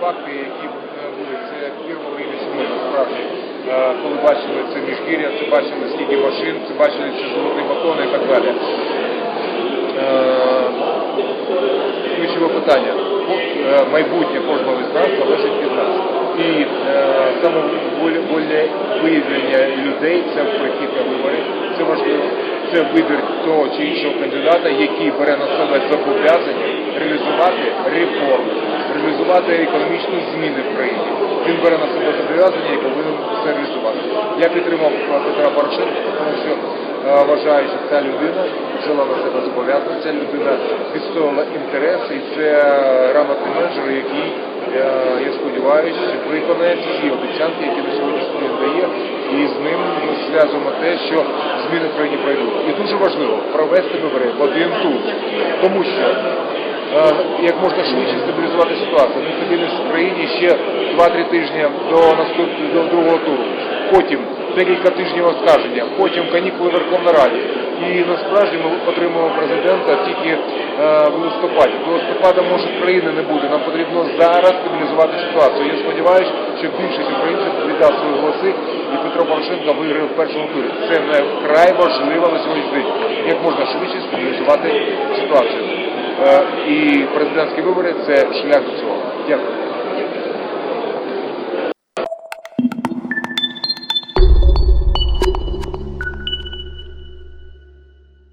факти, які е, були це пірво вимічно насправді, е, коли бачили це міжгір'я, це бачили скільки машин, це бачили ці золоті батони і так далі. Е, ключове питання. Майбутнє кожного з нас залежить від нас. І саме воле виявлення людей це прихід на вибори, це важливо. Це вибір того чи іншого кандидата, який бере на себе зобов'язання реалізувати реформи реалізувати економічні зміни в країні. Він бере на себе зобов'язання і повинен це реалізувати. Я підтримав е, Петра Порошенка, тому що е, вважаю, що ця людина взяла на себе зобов'язання, ця людина відстояла інтереси, і це грамотний менеджер, який, е, я сподіваюся, виконає всі обіцянки, які на сьогоднішній день дає, і з ним ми зв'язуємо те, що зміни в країні пройдуть. І дуже важливо провести вибори в один тур, тому що е, як можна швидше стабілізувати ситуацію. Нестабільність в країні ще 2-3 тижні до наступного до другого туру. Потім декілька тижнів оскарження, потім канікули в Верховній Раді. І насправді ми отримуємо президента тільки е, в листопаді. До листопада може країни не буде. Нам потрібно зараз стабілізувати ситуацію. Я сподіваюся, що більшість українців віддасть свої голоси, і Петро Порошенко виграє в першому турі. Це вкрай важливо на сьогоднішній день. Як можна швидше стабілізувати ситуацію. Е, І президентські вибори це шлях до цього. Дякую.